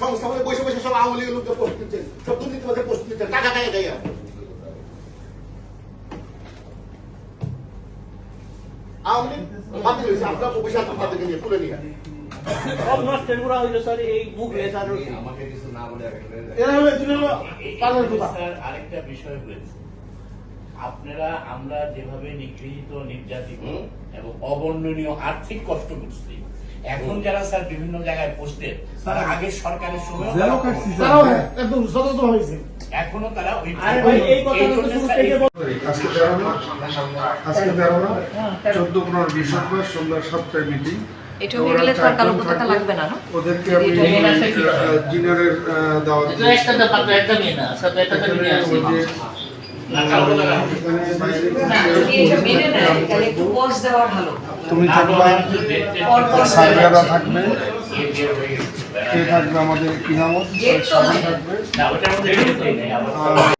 সংস্থা মানে বসে বসে সব আওয়ামী লীগের পোস্ট সব দুর্নীতিবাদের পোস্ট টাকা খাইয়ে আওয়ামী লীগ বাতিল হয়েছে নিয়ে তুলে নিয়ে। আরেকটা বিষয় হয়েছে। আপনারা আমরা যেভাবে নিগৃহীত নির্যাতিত এবং অবর্ণনীয় আর্থিক কষ্ট করছি এখন যারা স্যার বিভিন্ন জায়গায় পোস্টেড তারা আগে সরকারের সময় একদম সতর্ক হয়েছে। এখনও তারা ওই আজকে তেরো না? আজকে তেরো না? হ্যাঁ, চোদ্দ পনেরো বিশ সন্ধ্যা সাতটায় মিটিং এটা হয়ে গেলে তো আর কালো পতাকা লাগবে না ওদেরকে আমি? ডিনারের দাওয়াত একটা একটা নিয়ে না সাথে একটা নিয়ে আসি। তুমি থাকবা সার্ভেয়াররা থাকবে। কে থাকবে আমাদের কিনামত। থাকবে